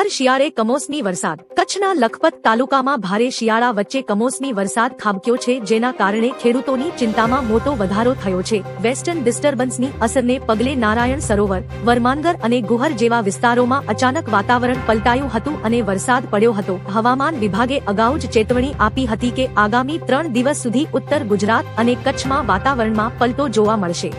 ભર શિયાળે કમોસમી વરસાદ. કચ્છના લખપત તાલુકામાં ભારે શિયાળા વચ્ચે કમોસમી વરસાદ ખાબક્યો છે, જેના કારણે ખેડૂતોની ચિંતામાં મોટો વધારો થયો છે. વેસ્ટર્ન ડિસ્ટર્બન્સની અસરને પગલે નારાયણ સરોવર, વર્માનગર અને ગુહર જેવા વિસ્તારોમાં અચાનક વાતાવરણ પલટાયું હતું અને વરસાદ પડ્યો હતો. હવામાન વિભાગે અગાઉ જ ચેતવણી આપી હતી કે આગામી ત્રણ દિવસ સુધી ઉત્તર ગુજરાત અને કચ્છમાં વાતાવરણમાં પલટો જોવા મળશે.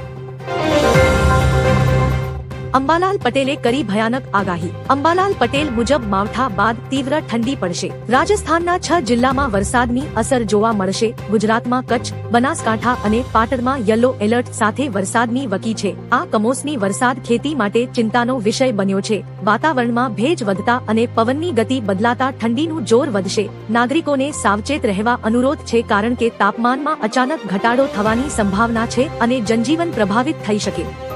અંબાલાલ પટેલે કરી ભયાનક આગાહી. અંબાલાલ પટેલ મુજબ માવઠા બાદ તીવ્ર ઠંડી પડશે. રાજસ્થાનના છ જિલ્લામાં વરસાદની અસર જોવા મળશે. ગુજરાતમાં કચ્છ, બનાસકાંઠા અને પાટણમાં યલો એલર્ટ સાથે વરસાદની વકી છે. આ કમોસમી વરસાદ ખેતી માટે ચિંતાનો વિષય બન્યો છે. વાતાવરણમાં ભેજ વધતા અને પવનની ગતિ બદલાતા ઠંડીનું જોર વધશે. નાગરિકોને સાવચેત રહેવા અનુરોધ છે કારણ કે તાપમાનમાં અચાનક ઘટાડો થવાની સંભાવના છે અને જનજીવન પ્રભાવિત થઈ શકે.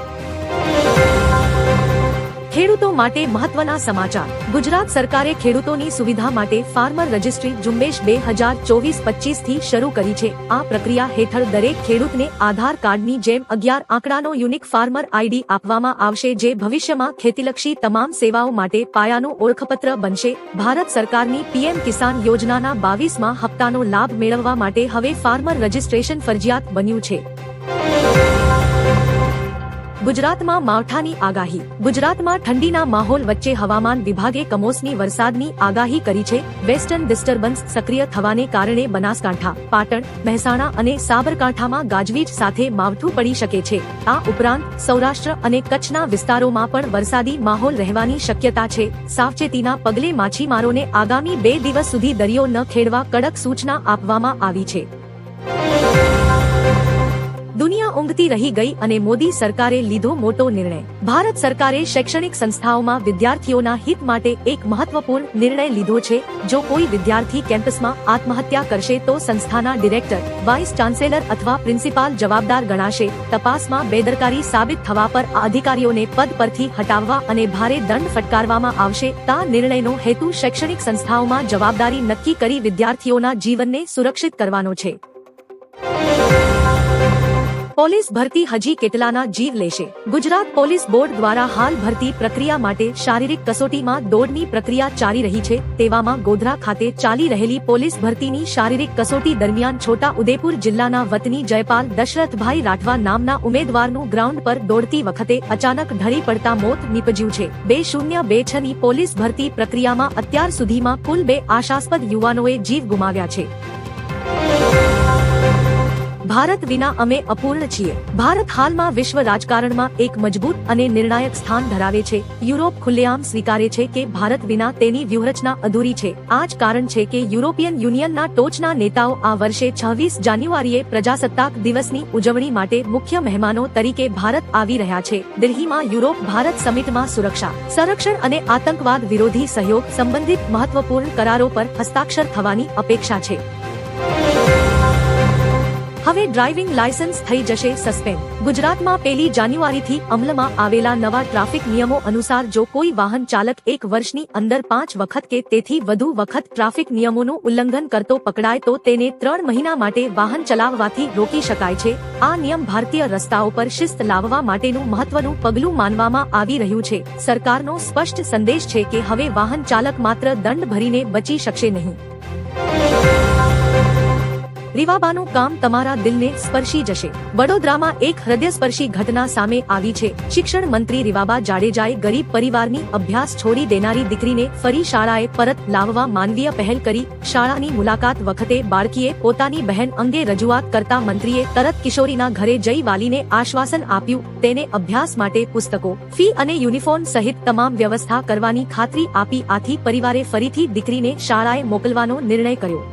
ખેડૂતો માટે મહત્વના સમાચાર. ગુજરાત સરકારે ખેડૂતોની સુવિધા માટે ફાર્મર રજિસ્ટ્રી ઝુંબેશ બે હજાર ચોવીસ પચીસથી શરૂ કરી છે. આ પ્રક્રિયા હેઠળ દરેક ખેડૂતને આધાર કાર્ડની જેમ અગિયાર આંકડાનો યુનિક ફાર્મર આઈડી આપવામાં આવશે જે ભવિષ્યમાં ખેતીલક્ષી તમામ સેવાઓ માટે પાયાનું ઓળખપત્ર બનશે. ભારત સરકારની પીએમ કિસાન યોજનાના બાવીસમાં હપ્તાનો લાભ મેળવવા માટે હવે ફાર્મર રજિસ્ટ્રેશન ફરજિયાત બન્યું છે. ગુજરાતમાં માવઠાની આગાહી. ગુજરાતમાં ઠંડીના માહોલ વચ્ચે હવામાન વિભાગે કમોસમી વરસાદની આગાહી કરી છે. વેસ્ટર્ન ડિસ્ટર્બન્સ સક્રિય થવાને કારણે બનાસકાંઠા, પાટણ, મહેસાણા અને સાબરકાંઠામાં ગાજવીજ સાથે માવઠું પડી શકે છે. આ ઉપરાંત સૌરાષ્ટ્ર અને કચ્છના વિસ્તારોમાં પણ વરસાદી માહોલ રહેવાની શક્યતા છે. સાવચેતીના પગલે માછીમારોને આગામી બે દિવસ સુધી દરિયો ન ખેડવા કડક સૂચના આપવામાં આવી છે. દુનિયા ઊંઘતી રહી ગઈ અને મોદી સરકારે લીધો મોટો નિર્ણય. ભારત સરકારે શૈક્ષણિક સંસ્થાઓમાં વિદ્યાર્થીઓના હિત માટે એક મહત્વપૂર્ણ નિર્ણય લીધો છે. જો કોઈ વિદ્યાર્થી કેમ્પસમાં આત્મહત્યા કરશે તો સંસ્થાના ડિરેક્ટર, વાઇસ ચાન્સેલર અથવા પ્રિન્સિપાલ જવાબદાર ગણાશે. તપાસમાં બેદરકારી સાબિત થવા પર અધિકારીઓને પદ પરથી હટાવવા અને ભારે દંડ ફટકારવામાં આવશે. તા નિર્ણયનો હેતુ શૈક્ષણિક સંસ્થાઓમાં જવાબદારી નક્કી કરી વિદ્યાર્થીઓના જીવનને સુરક્ષિત કરવાનો છે. પોલીસ ભરતી હજી કેટલાના જીવ લેશે. ગુજરાત પોલીસ બોર્ડ દ્વારા હાલ ભરતી પ્રક્રિયા માટે શારીરિક કસોટીમાં દોડની પ્રક્રિયા ચાલી રહી છે. તેવામાં ગોધરા ખાતે ચાલી રહેલી પોલીસ ભરતીની શારીરિક કસોટી દરમિયાન છોટા ઉદેપુર જિલ્લાના વતની જયપાલ દશરથભાઈ રાઠવા નામના ઉમેદવારનું ગ્રાઉન્ડ પર દોડતી વખતે અચાનક ઢળી પડતા મોત નીપજ્યું છે. બે શૂન્ય બે છ ની પોલીસ ભરતી પ્રક્રિયામાં અત્યાર સુધીમાં કુલ બે આશાસ્પદ યુવાનોએ જીવ ગુમાવ્યા છે. ભારત વિના અમે અપૂર્ણ છીએ. ભારત હાલમાં વિશ્વ રાજકારણમાં એક મજબૂત અને નિર્ણાયક સ્થાન ધરાવે છે. યુરોપ ખુલ્લેઆમ સ્વીકારે છે કે ભારત વિના તેની વ્યૂહરચના અધૂરી છે. આ જ કારણ છે કે યુરોપિયન યુનિયનના ટોચના નેતાઓ આ વર્ષે છવ્વીસ જાન્યુઆરીએ પ્રજાસત્તાક દિવસની ઉજવણી માટે મુખ્ય મહેમાનો તરીકે ભારત આવી રહ્યા છે. દિલ્હીમાં યુરોપ ભારત સમિટમાં સુરક્ષા, સંરક્ષણ અને આતંકવાદ વિરોધી સહયોગ સંબંધિત મહત્વપૂર્ણ કરારો પર હસ્તાક્ષર થવાની અપેક્ષા છે. હવે ડ્રાઇવિંગ લાયસન્સ થઈ જશે સસ્પેન્ડ. ગુજરાતમાં પહેલી જાન્યુઆરીથી અમલમાં આવેલા નવા ટ્રાફિક નિયમો અનુસાર જો કોઈ વાહન ચાલક એક વર્ષની અંદર પાંચ વખત કે તેથી વધુ વખત ટ્રાફિક નિયમોનું ઉલ્લંઘન કરતો પકડાય તો તેને ત્રણ મહિના માટે વાહન ચલાવવાથી રોકી શકાય છે. આ નિયમ ભારતીય રસ્તાઓ પર શિસ્ત લાવવા માટેનું મહત્વનું પગલું માનવામાં આવી રહ્યું છે. સરકારનો સ્પષ્ટ સંદેશ છે કે હવે વાહન ચાલક માત્ર દંડ ભરીને બચી શકશે નહીં. રીવાબાનું કામ તમારા દિલને સ્પર્શી જશે. વડોદરામાં એક હૃદયસ્પર્શી ઘટના સામે આવી છે. શિક્ષણ મંત્રી રીવાબા જાડેજાએ ગરીબ પરિવારની અભ્યાસ છોડી દેનારી દીકરીને ફરી શાળાએ પરત લાવવા માનવીય પહેલ કરી. શાળાની મુલાકાત વખતે બાળકીએ પોતાની બહેન અંગે રજૂઆત કરતા મંત્રીએ તરત કિશોરીના ઘરે જઈ વાલીને આશ્વાસન આપ્યું. તેને અભ્યાસ માટે પુસ્તકો, ફી અને યુનિફોર્મ સહિત તમામ વ્યવસ્થા કરવાની ખાતરી આપી આથી પરિવારે ફરીથી દીકરીને શાળાએ મોકલવાનો નિર્ણય કર્યો.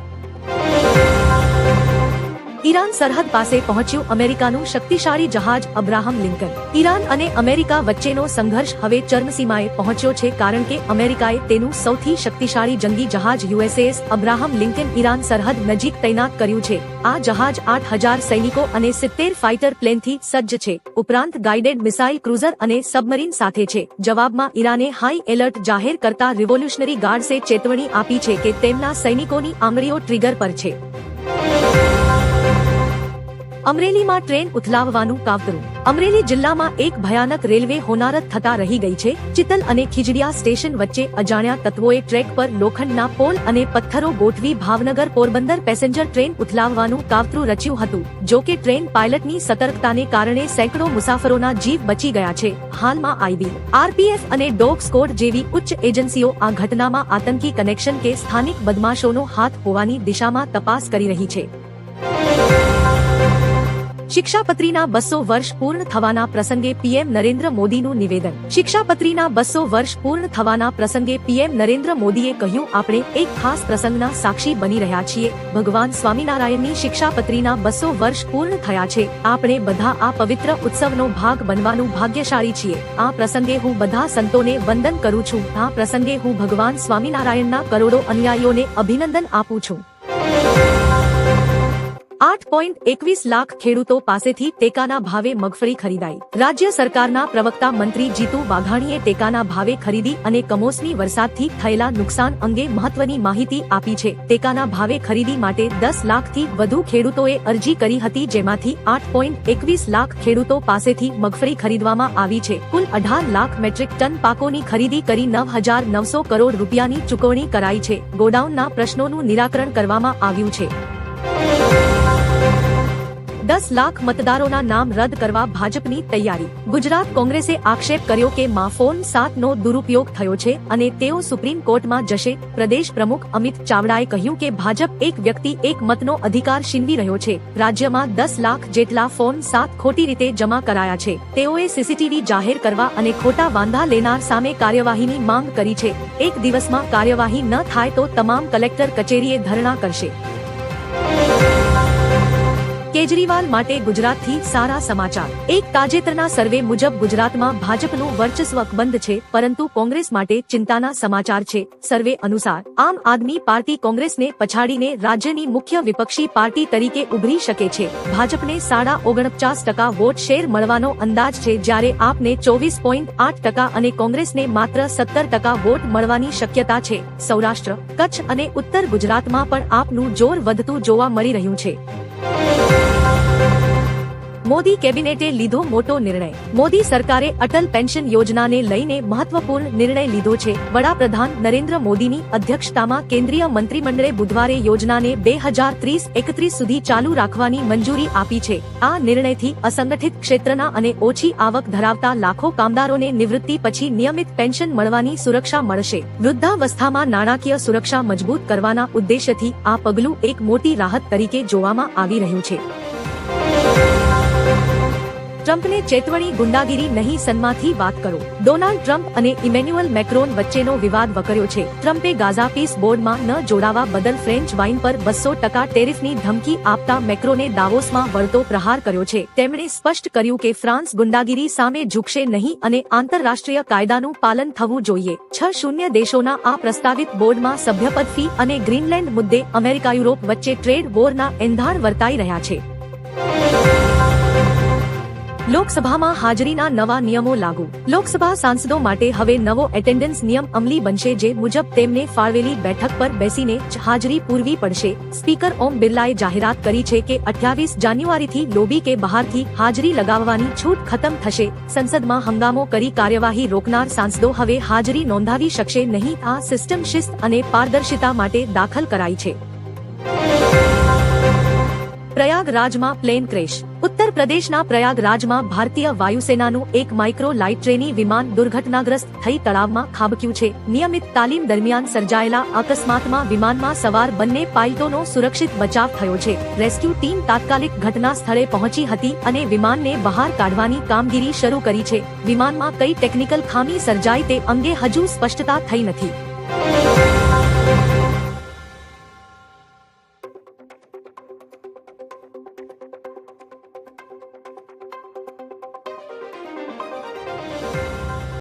ઈરાન સરહદ પાસે પહોંચ્યું અમેરિકાનું શક્તિશાળી જહાજ અબ્રાહમ લિંકન. ઈરાન અને અમેરિકા વચ્ચેનો સંઘર્ષ હવે ચરમસીમાએ પહોંચ્યો છે કારણ કે અમેરિકાએ તેનું સૌથી શક્તિશાળી જંગી જહાજ યુએસએસ અબ્રાહમ લિંકન ઈરાન સરહદ નજીક તૈનાત કર્યું છે. આ જહાજ આઠ હજાર સૈનિકો અને સિત્તેર ફાઇટર પ્લેનથી સજ્જ છે. ઉપરાંત ગાઇડેડ મિસાઇલ ક્રુઝર અને સબમરીન સાથે છે. જવાબમાં ઈરાને હાઈ એલર્ટ જાહેર કરતા રિવોલ્યુશનરી ગાર્ડસે ચેતવણી આપી છે કે તેમના સૈનિકોની આંગળીઓ ટ્રિગર પર છે. અમરેલીમાં ટ્રેન ઉથલાવવાનું કાવતરું અમરેલી જિલ્લામાં એક ભયાનક રેલવે હોનારત થતા રહી ગઈ છે. ચિતલ અને ખીજડીયા સ્ટેશન વચ્ચે અજાણ્યા તત્વોએ ટ્રેક પર લોખંડના પોલ અને પથ્થરો ગોઠવી ભાવનગર પોરબંદર પેસેન્જર ટ્રેન ઉથલાવવાનું કાવતરું રચ્યું હતું. જો કે ટ્રેન પાયલટની સતર્કતાને કારણે સેંકડો મુસાફરોના જીવ બચી ગયા છે. હાલમાં આઈબી, આરપીએફ અને ડોગ સ્કોડ જેવી ઉચ્ચ એજન્સીઓ આ ઘટનામાં આતંકી કનેક્શન કે સ્થાનિક બદમાશોનો હાથ હોવાની દિશામાં તપાસ કરી રહી છે. શિક્ષાપત્રીના બસો વર્ષ પૂર્ણ થવાના પ્રસંગે પીએમ નરેન્દ્ર મોદીનું નિવેદન. શિક્ષાપત્રીના બસો વર્ષ પૂર્ણ થવાના પ્રસંગે પીએમ નરેન્દ્ર મોદીએ કહ્યું, આપણે એક ખાસ પ્રસંગના સાક્ષી બની રહ્યા છીએ. ભગવાન સ્વામિનારાયણની શિક્ષાપત્રીના બસો વર્ષ પૂર્ણ થયા છે. આપણે બધા આ પવિત્ર ઉત્સવનો ભાગ બનવાનું ભાગ્યશાળી છીએ. આ પ્રસંગે હું બધા સંતોને વંદન કરું છું. આ પ્રસંગે હું ભગવાન સ્વામિનારાયણના કરોડો અનુયાયીઓને અભિનંદન આપું છું. આઠ પોઈન્ટ એકવીસ લાખ ખેડૂતો પાસેથી ટેકાના ભાવે મગફળી ખરીદાઈ. રાજ્ય સરકારના પ્રવક્તા મંત્રી જીતુ વાઘાણીએ ટેકાના ભાવે ખરીદી અને કમોસમી વરસાદથી થયેલા નુકસાન અંગે મહત્વની માહિતી આપી છે. ટેકાના ભાવે ખરીદી માટે દસ લાખથી વધુ ખેડૂતોએ અરજી કરી હતી, જેમાંથી આઠ પોઈન્ટ એકવીસ લાખ ખેડૂતો પાસેથી મગફળી ખરીદવામાં આવી છે. કુલ અઢાર લાખ મેટ્રિક ટન પાકોની ખરીદી કરી નવ હજાર નવસો કરોડ રૂપિયાની ચૂકવણી કરાઈ છે. ગોડાઉનના પ્રશ્નોનું નિરાકરણ કરવામાં આવ્યું છે. દસ લાખ મતદારોના નામ રદ કરવા ભાજપની તૈયારી. ગુજરાત કોંગ્રેસે આક્ષેપ કર્યો કે માં ફોન સાતનો દુરુપયોગ થયો છે અને તેઓ સુપ્રીમ કોર્ટમાં જશે. પ્રદેશ પ્રમુખ અમિત ચાવડાએ કહ્યું કે ભાજપ એક વ્યક્તિ એક મતનો અધિકાર છીનવી રહ્યો છે. રાજ્યમાં દસ લાખ જેટલા ફોન સાત ખોટી રીતે જમા કરાયા છે. તેઓએ સીસીટીવી જાહેર કરવા અને ખોટા વાંધા લેનાર સામે કાર્યવાહીની માંગ કરી છે. એક દિવસમાં કાર્યવાહી ન થાય તો તમામ કલેક્ટર કચેરીએ ધરણા કરશે. કેજરીવાલ માટે ગુજરાતથી સારા સમાચાર. એક તાજેતરના સર્વે મુજબ ગુજરાતમાં ભાજપનું વર્ચસ્વ બંધ છે, પરંતુ કોંગ્રેસ માટે ચિંતાના સમાચાર છે. સર્વે અનુસાર, આમ આદમી પાર્ટી કોંગ્રેસને પછાડીને રાજ્યની મુખ્ય વિપક્ષી પાર્ટી તરીકે ઉભરી શકે છે. ભાજપને સાડા ઓગણપચાસ ટકા વોટ શેર મળવાનો અંદાજ છે, જ્યારે આપને ચોવીસ પોઈન્ટ આઠ ટકા અને કોંગ્રેસને માત્ર સત્તર ટકા વોટ મળવાની શક્યતા છે. સૌરાષ્ટ્ર, કચ્છ અને ઉત્તર ગુજરાતમાં પણ આપનું જોર વધતું જોવા મળી રહ્યું છે. Música મોદી કેબિનેટે લીધો મોટો નિર્ણય. મોદી સરકારે અટલ પેન્શન યોજનાને લઈને મહત્વપૂર્ણ નિર્ણય લીધો છે. વડાપ્રધાન નરેન્દ્ર મોદીની અધ્યક્ષતામાં કેન્દ્રીય મંત્રીમંડળે બુધવારે યોજનાને બે હજાર ત્રીસ એકત્રીસ સુધી ચાલુ રાખવાની મંજૂરી આપી છે. આ નિર્ણયથી અસંગઠિત ક્ષેત્રના અને ઓછી આવક ધરાવતા લાખો કામદારોને નિવૃત્તિ પછી નિયમિત પેન્શન મળવાની સુરક્ષા મળશે. વૃદ્ધાવસ્થામાં નાણાકીય સુરક્ષા મજબૂત કરવાના ઉદ્દેશ્યથી આ પગલું એક મોટી રાહત તરીકે જોવામાં આવી રહ્યું છે. ટ્રમ્પને ચેતવણી, ગુંડાગીરી નહીં સન્માથી વાત કરો. ડોનાલ્ડ ટ્રમ્પ અને ઇમેન્યુઅલ મેક્રોન વચ્ચેનો વિવાદ વકર્યો છે. ટ્રમ્પે ગાઝા પીસ બોર્ડમાં ન જોડાવા બદલ ફ્રેન્ચ વાઇન પર બસો ટકા ટેરિફની ધમકી આપતા મેક્રોને દાવોસમાં વળતો પ્રહાર કર્યો છે. તેમણે સ્પષ્ટ કર્યું કે ફ્રાન્સ ગુંડાગીરી સામે ઝૂકશે નહીં અને આંતરરાષ્ટ્રીય કાયદાનું પાલન થવું જોઈએ. છ શૂન્ય દેશોના આ પ્રસ્તાવિત બોર્ડમાં સભ્યપદ ફી અને ગ્રીનલેન્ડ મુદ્દે અમેરિકા યુરોપ વચ્ચે ટ્રેડ વોરના એંધાણ વર્તાઈ રહ્યા છે. લોકસભામાં હાજરીના નવા નિયમો લાગુ. લોકસભા સાંસદો માટે હવે નવો એટેન્ડન્સ નિયમ અમલી બનશે જે મુજબ તેમને ફાળવેલી બેઠક પર બેસીને જ હાજરી પૂરવી પડશે. સ્પીકર ઓમ બિરલાએ જાહેરાત કરી છે કે અઠ્યાવીસ જાન્યુઆરીથી લોબી કે બહારથી હાજરી લગાવવાની છૂટ ખતમ થશે. સંસદમાં હંગામો કરી કાર્યવાહી રોકનાર સાંસદો હવે હાજરી નોંધાવી શકશે નહીં. આ સિસ્ટમ શિસ્ત અને પારદર્શિતા માટે દાખલ કરાઈ છે. પ્રયાગરાજમાં પ્લેન ક્રેશ. ઉત્તર પ્રદેશના પ્રયાગરાજમાં ભારતીય વાયુસેનાનું એક માઇક્રો લાઇટ ટ્રેની વિમાન દુર્ઘટનાગ્રસ્ત થઈ તળાવમાં ખાબક્યું છે. નિયમિત તાલીમ દરમિયાન સર્જાયેલા અકસ્માતમાં વિમાનમાં સવાર બંને પાઇલોટોનો સુરક્ષિત બચાવ થયો છે. રેસ્ક્યુ ટીમ તાત્કાલિક ઘટના સ્થળે પહોંચી હતી અને વિમાનને બહાર કાઢવાની કામગીરી શરૂ કરી છે. વિમાનમાં કઈ ટેકનિકલ ખામી સર્જાઈ તે અંગે હજુ સ્પષ્ટતા થઈ નથી.